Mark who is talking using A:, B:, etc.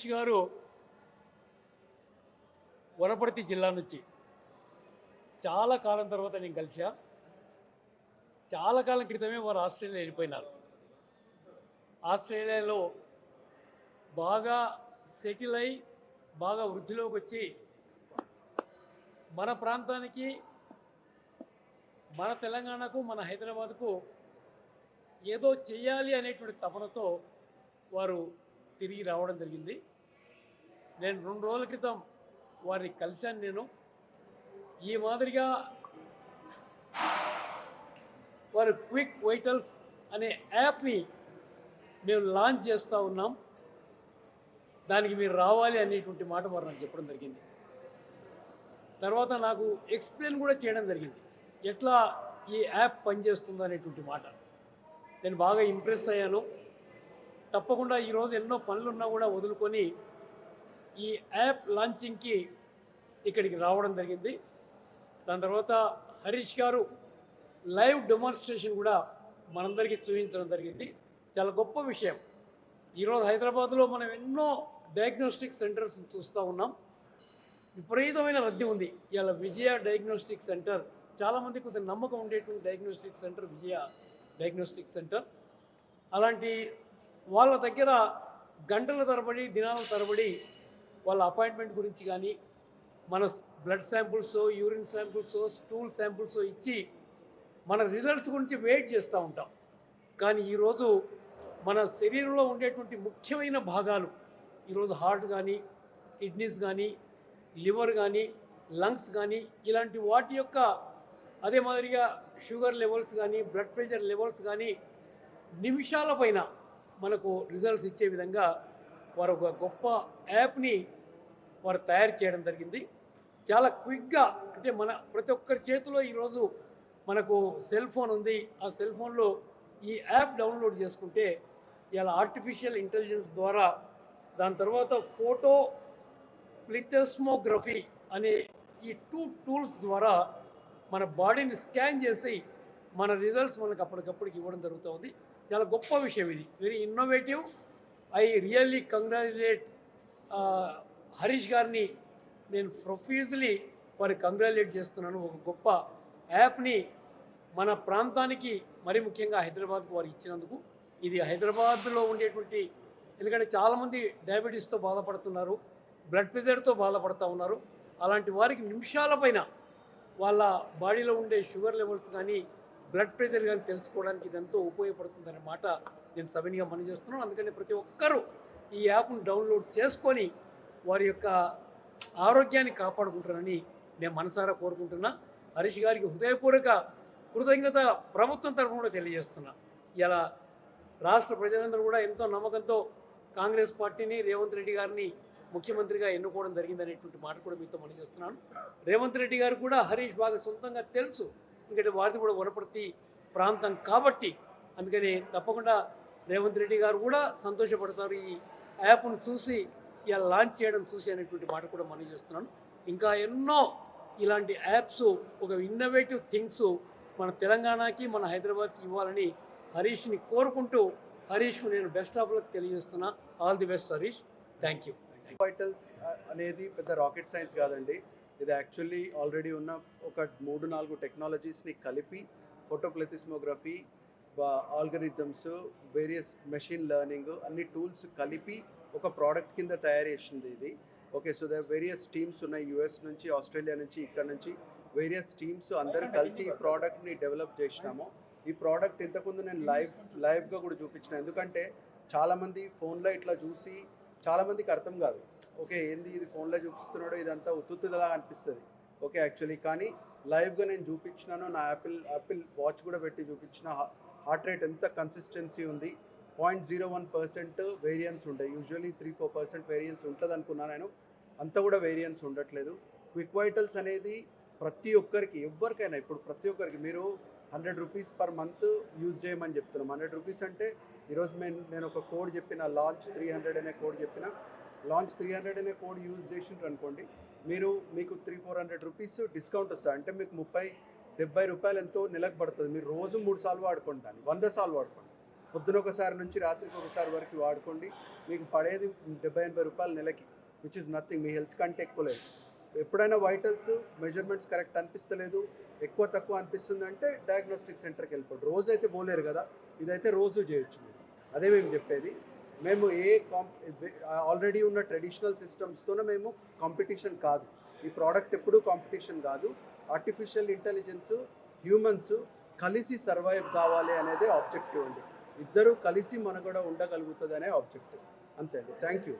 A: హరీష్ గారు వనపర్తి జిల్లా నుంచి చాలా కాలం తర్వాత నేను కలిసా చాలా కాలం క్రితమే వారు ఆస్ట్రేలియా వెళ్ళిపోయినారు. ఆస్ట్రేలియాలో బాగా సెటిల్ అయి బాగా వృద్ధిలోకి వచ్చి మన ప్రాంతానికి మన తెలంగాణకు మన హైదరాబాద్కు ఏదో చేయాలి అనేటువంటి తపనతో వారు తిరిగి రావడం జరిగింది. నేను రెండు రోజుల క్రితం వారిని కలిశాను నేను. ఈ మాదిరిగా వారు క్విక్ వైటల్స్ అనే యాప్ని మేము లాంచ్ చేస్తూ ఉన్నాం. దానికి మీరు రావాలి అనేటువంటి మాట వారు నాకు చెప్పడం జరిగింది. తర్వాత నాకు ఎక్స్ప్లెయిన్ కూడా చేయడం జరిగింది. ఎట్లా ఈ యాప్ పనిచేస్తుందో అనేటువంటి మాట. నేను బాగా ఇంప్రెస్ అయ్యాను. తప్పకుండా ఈరోజు ఎన్నో పనులున్నా కూడా వదులుకొని ఈ యాప్ లాంచింగ్కి ఇక్కడికి రావడం జరిగింది. దాని తర్వాత హరీష్ గారు లైవ్ డెమాన్స్ట్రేషన్ కూడా మనందరికీ చూపించడం జరిగింది. చాలా గొప్ప విషయం. ఈరోజు హైదరాబాద్లో మనం ఎన్నో డయాగ్నోస్టిక్ సెంటర్స్ చూస్తూ ఉన్నాం. విపరీతమైన రద్దీ ఉంది. ఇలా విజయ డయాగ్నోస్టిక్ సెంటర్ చాలామంది కొంత నమ్మకం ఉండేటువంటి diagnostic centre Vijaya diagnostic centre అలాంటి వాళ్ళ దగ్గర గంటల తరబడి దినాల తరబడి వాళ్ళ అపాయింట్మెంట్ గురించి కానీ మన blood samples urine samples stool samples ఇచ్చి మన రిజల్ట్స్ గురించి వెయిట్ చేస్తూ ఉంటాం. కానీ ఈరోజు మన శరీరంలో ఉండేటువంటి ముఖ్యమైన భాగాలు ఈరోజు హార్ట్ కానీ కిడ్నీస్ కానీ లివర్ కానీ లంగ్స్ కానీ ఇలాంటి వాటి యొక్క అదే మాదిరిగా షుగర్ లెవెల్స్ కానీ బ్లడ్ ప్రెషర్ లెవెల్స్ కానీ నిమిషాల పైన మనకు రిజల్ట్స్ ఇచ్చే విధంగా వారు ఒక గొప్ప యాప్ని వారు తయారు చేయడం జరిగింది. చాలా క్విక్గా అంటే మన ప్రతి ఒక్కరి చేతిలో ఈరోజు మనకు సెల్ ఫోన్ ఉంది. ఆ సెల్ ఫోన్లో ఈ యాప్ డౌన్లోడ్ చేసుకుంటే ఇలా ఆర్టిఫిషియల్ ఇంటెలిజెన్స్ ద్వారా దాని తర్వాత ఫోటో ప్లిథెస్మోగ్రఫీ అనే ఈ టూ టూల్స్ ద్వారా మన బాడీని స్కాన్ చేసి మన రిజల్ట్స్ మనకు అప్పటికప్పటికి ఇవ్వడం జరుగుతుంది. చాలా గొప్ప విషయం ఇది. Very innovative I really congratulate Harish గారిని నేను ప్రొఫ్యూజ్లీ వారి కంగ్రాచులేట్ చేస్తున్నాను. ఒక గొప్ప యాప్ని మన ప్రాంతానికి మరి ముఖ్యంగా హైదరాబాద్కు వారు ఇచ్చినందుకు. ఇది హైదరాబాద్లో ఉండేటువంటి ఎందుకంటే చాలామంది డయాబెటీస్తో బాధపడుతున్నారు బ్లడ్ ప్రెషర్తో బాధపడుతూ ఉన్నారు. అలాంటి వారికి నిమిషాల పైన వాళ్ళ బాడీలో ఉండే షుగర్ లెవెల్స్ కానీ బ్లడ్ ప్రెషర్ కానీ తెలుసుకోవడానికి ఇది ఎంతో ఉపయోగపడుతుందనే మాట నేను సవినిగా మనం చేస్తున్నాను. అందుకని ప్రతి ఒక్కరూ ఈ యాప్ను డౌన్లోడ్ చేసుకొని వారి యొక్క ఆరోగ్యాన్ని కాపాడుకుంటారని నేను మనసారా కోరుకుంటున్నా. హరీష్ గారికి హృదయపూర్వక కృతజ్ఞత ప్రభుత్వం తరఫున కూడా తెలియజేస్తున్నా. ఇలా రాష్ట్ర ప్రజలందరూ కూడా ఎంతో నమ్మకంతో కాంగ్రెస్ పార్టీని రేవంత్ రెడ్డి గారిని ముఖ్యమంత్రిగా ఎన్నుకోవడం జరిగిందనేటువంటి మాట కూడా మీతో మనం చేస్తున్నాను. రేవంత్ రెడ్డి గారు కూడా హరీష్ బాగా సొంతంగా తెలుసు ఎందుకంటే వారిది కూడా వనపర్తి ప్రాంతం కాబట్టి అందుకని తప్పకుండా రేవంత్ రెడ్డి గారు కూడా సంతోషపడతారు. ఈ యాప్ను చూసి ఇలా లాంచ్ చేయడం చూసి అనేటువంటి మాట కూడా మనం చేస్తున్నాను ఇంకా ఎన్నో ఇలాంటి యాప్స్ ఒక ఇన్నోవేటివ్ థింగ్స్ మన తెలంగాణకి మన హైదరాబాద్కి ఇవ్వాలని హరీష్ని కోరుకుంటూ హరీష్కు నేను బెస్ట్ ఆఫ్ లక్ తెలియజేస్తున్నా. All the best Harish. Thank you
B: vitals అనేది పెద్ద రాకెట్ సైన్స్ కాదండి. ఇది యాక్చువల్లీ ఆల్రెడీ ఉన్న ఒక మూడు నాలుగు టెక్నాలజీస్ని కలిపి photoplethysmography algorithms various machine learning అన్ని టూల్స్ కలిపి ఒక ప్రోడక్ట్ కింద తయారు చేసింది ఇది. Okay so the various teams ఉన్నాయి యూఎస్ నుంచి ఆస్ట్రేలియా నుంచి ఇక్కడ నుంచి. వేరియస్ టీమ్స్ అందరు కలిసి ఈ ప్రోడక్ట్ని డెవలప్ చేసినాము. ఈ ప్రోడక్ట్ ఇంతకుముందు నేను లైవ్ లైవ్గా కూడా చూపించిన. ఎందుకంటే చాలామంది ఫోన్లో ఇట్లా చూసి చాలామందికి అర్థం కాదు. ఓకే ఏంది ఇది ఫోన్లో చూపిస్తున్నాడో ఇదంతా ఉత్తుత్తులా అనిపిస్తుంది. ఓకే యాక్చువల్లీ కానీ లైవ్గా నేను చూపించినాను నా యాపిల్ యాపిల్ వాచ్ కూడా పెట్టి చూపించిన హార్ట్ రేట్ ఎంత కన్సిస్టెన్సీ ఉంది. Point zero one percent variance ఉండే. Usually three four percent variance ఉంటుంది అనుకున్నాను నేను అంత కూడా వేరియన్స్ ఉండట్లేదు. క్విక్ వైటల్స్ అనేది ప్రతి ఒక్కరికి ఎవరికైనా ఇప్పుడు ప్రతి ఒక్కరికి మీరు hundred rupees per month use చేయమని చెప్తున్నాం. హండ్రెడ్ రూపీస్ అంటే ఈరోజు నేను నేను ఒక కోడ్ చెప్పిన లాంచ్ త్రీ హండ్రెడ్ అనే కోడ్ చెప్పిన. లాంచ్ త్రీ హండ్రెడ్ అనే కోడ్ యూజ్ చేసిండ్రు అనుకోండి మీరు మీకు three four hundred rupees discount వస్తుంది అంటే మీకు ముప్పై డెబ్బై రూపాయలు ఎంతో నెలకు పడుతుంది. మీరు రోజు మూడు సార్లు వాడుకోండి దాన్ని వంద సార్లు వాడుకోండి. పొద్దున ఒకసారి నుంచి రాత్రికి ఒకసారి వరకు వాడుకోండి. మీకు పడేది డెబ్బై ఎనభై రూపాయలు నెలకి విచ్ ఇస్ నథింగ్ మీ హెల్త్ కంటే ఎక్కువ లేదు. ఎప్పుడైనా వైటల్స్ మెజర్మెంట్స్ కరెక్ట్ అనిపిస్తలేదు. ఎక్కువ తక్కువ అనిపిస్తుంది అంటే డయాగ్నోస్టిక్ సెంటర్కి వెళ్ళిపోండి. రోజు అయితే పోలేరు కదా. ఇదైతే రోజు చేయొచ్చు మీరు. అదే మేము చెప్పేది. మేము ఏ కాం ఆల్రెడీ ఉన్న ట్రెడిషనల్ సిస్టమ్స్తోనే మేము కాంపిటీషన్ కాదు. ఈ ప్రోడక్ట్ ఎప్పుడూ కాంపిటీషన్ కాదు. ఆర్టిఫిషియల్ ఇంటెలిజెన్స్ హ్యూమన్స్ కలిసి సర్వైవ్ కావాలి అనేది ఆబ్జెక్టివ్ అండి. ఇద్దరూ కలిసి మనగడ ఉండగలుగుతుంది అనే ఆబ్జెక్టివ్ అంతే అండి. Thank you